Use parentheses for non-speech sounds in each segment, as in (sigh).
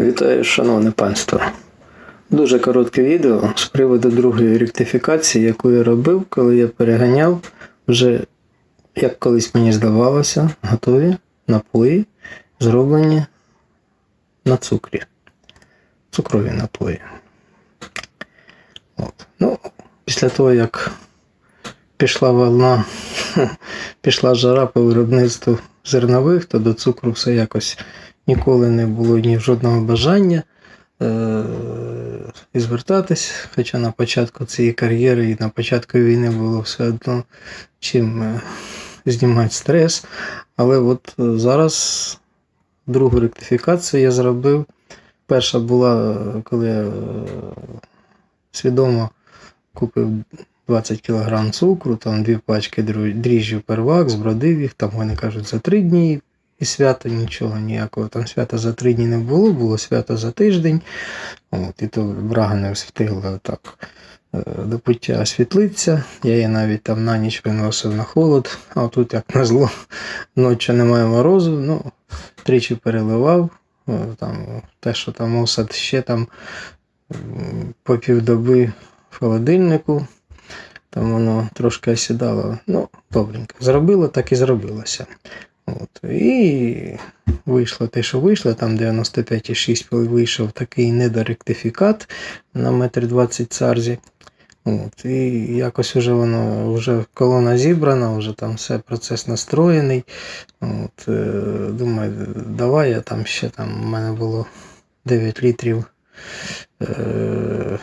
Вітаю, шановне панство. Дуже коротке відео з приводу другої ректифікації, яку я робив, коли я переганяв вже, як колись мені здавалося, готові напої, зроблені на цукрі. Цукрові напої. От. Ну, після того, як пішла волна, (laughs) пішла жара по виробництву зернових, то до цукру все якось ніколи не було ні жодного бажання е- і звертатись. Хоча на початку цієї кар'єри і на початку війни було все одно чим е, знімати стрес. Але от е, зараз другу ректифікацію я зробив. Перша була, е, коли я свідомо купив 20 кг цукру, там дві пачки дріжджів первак, збродив їх, там вони кажуть за три дні. І свято нічого ніякого. Там свята за три дні не було, було свято за тиждень. От, і то брага не встигла так е, до пуття освітлитися. Я її навіть там на ніч виносив на холод, а тут, як назло, ночі немає морозу. Ну, тричі переливав. Е, Там, те, що там осад ще там по півдоби в холодильнику. Там воно трошки осідало. Ну, добренько. Зробило, так і зробилося. От. І вийшло те, що вийшло, там 95,6 вийшов такий недоректифікат на метр 20 царзі. От. І якось вже воно вже колона зібрана, вже там все процес настроєний. От. е, Думаю, давай я там ще там у мене було 9 літрів, е,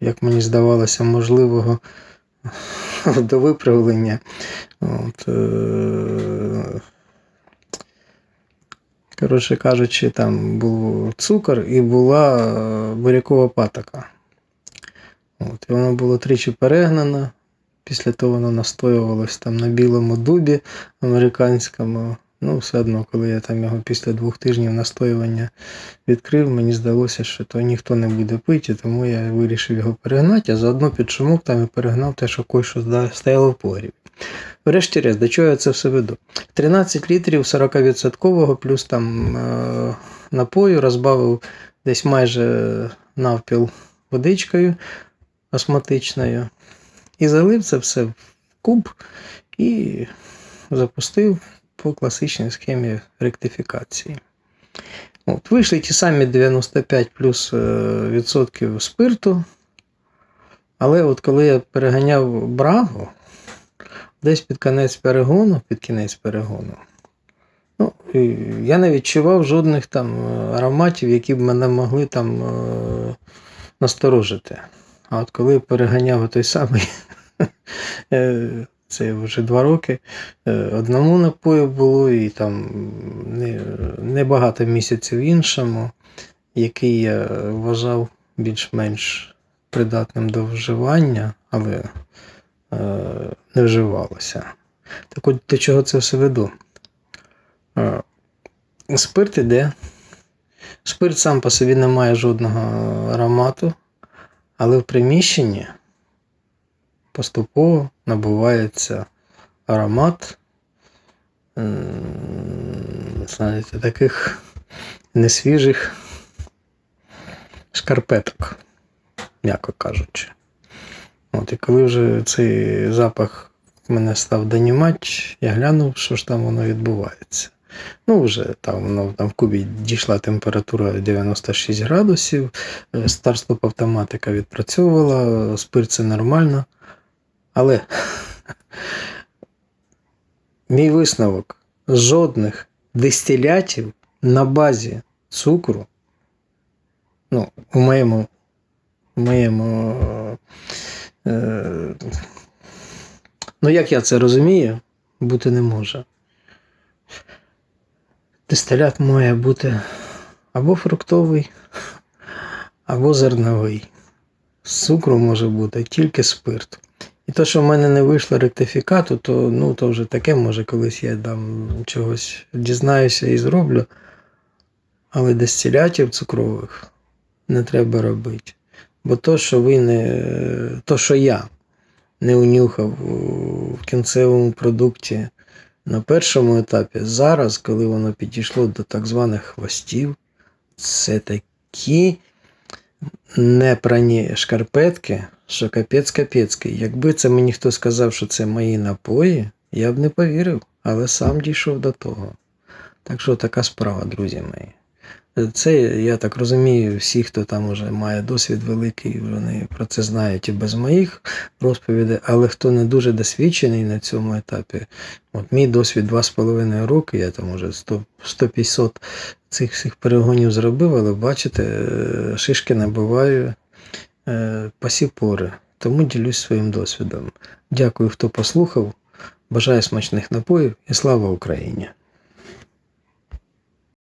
як мені здавалося, можливого (laughs) до виправлення. От, е, Коротше кажучи, там був цукор і була е, бурякова патока. От, і воно було тричі перегнано. Після того воно настоювалось там на білому дубі американському. Ну, все одно, коли я там його після двох тижнів настоювання відкрив, мені здалося, що то ніхто не буде пити, тому я вирішив його перегнати, а заодно під шумок там і перегнав те, що кое що стояло в погрібі. Врешті-решт, до чого я це все веду? 13 літрів 40% плюс там е, напою розбавив десь майже навпіл водичкою осмотичною. І залив це все в куб і запустив по класичній схемі ректифікації. От, вийшли ті самі 95 плюс е, відсотків спирту. Але от коли я переганяв брагу, десь під кінець перегону, під кінець перегону, ну, я не відчував жодних там е, ароматів, які б мене могли там е, насторожити. А от коли переганяв той самий, (laughs) е, це вже два роки, одному напою було і там не- небагато місяців іншому, який я вважав більш-менш придатним до вживання, але не вживалося. Так от до чого це все веду? Е, Спирт іде. Спирт сам по собі не має жодного аромату, але в приміщенні поступово набувається аромат знаєте, таких несвіжих шкарпеток, м'яко кажучи. От, і коли вже цей запах мене став донімати, я глянув, що ж там воно відбувається. Ну, вже там воно там в кубі дійшла температура 96 градусів, е, старт-стоп автоматика відпрацьовувала, спирт це нормально. Але (laughs) мій висновок: жодних дистилятів на базі цукру, ну, у моєму, у моєму ну, як я це розумію, бути не може. Дистилят має бути або фруктовий, або зерновий. З цукру може бути тільки спирт. І те, що в мене не вийшло ректифікату, то, ну, то вже таке, може, колись я там чогось дізнаюся і зроблю. Але дистилятів цукрових не треба робити. Бо то, що ви не. то, що я не унюхав в кінцевому продукті на першому етапі, зараз, коли воно підійшло до так званих хвостів, це такі непрані шкарпетки, що капець капецький. Якби це мені хто сказав, що це мої напої, я б не повірив, але сам дійшов до того. Так що така справа, друзі мої. Це, я так розумію, всі, хто там уже має досвід великий, вони про це знають і без моїх розповідей, але хто не дуже досвідчений на цьому етапі, от мій досвід 2,5 роки, я там уже 100, 150 цих всіх перегонів зробив, але бачите, е, шишки набиваю е, по сі пори. Тому ділюсь своїм досвідом. Дякую, хто послухав. Бажаю смачних напоїв і слава Україні!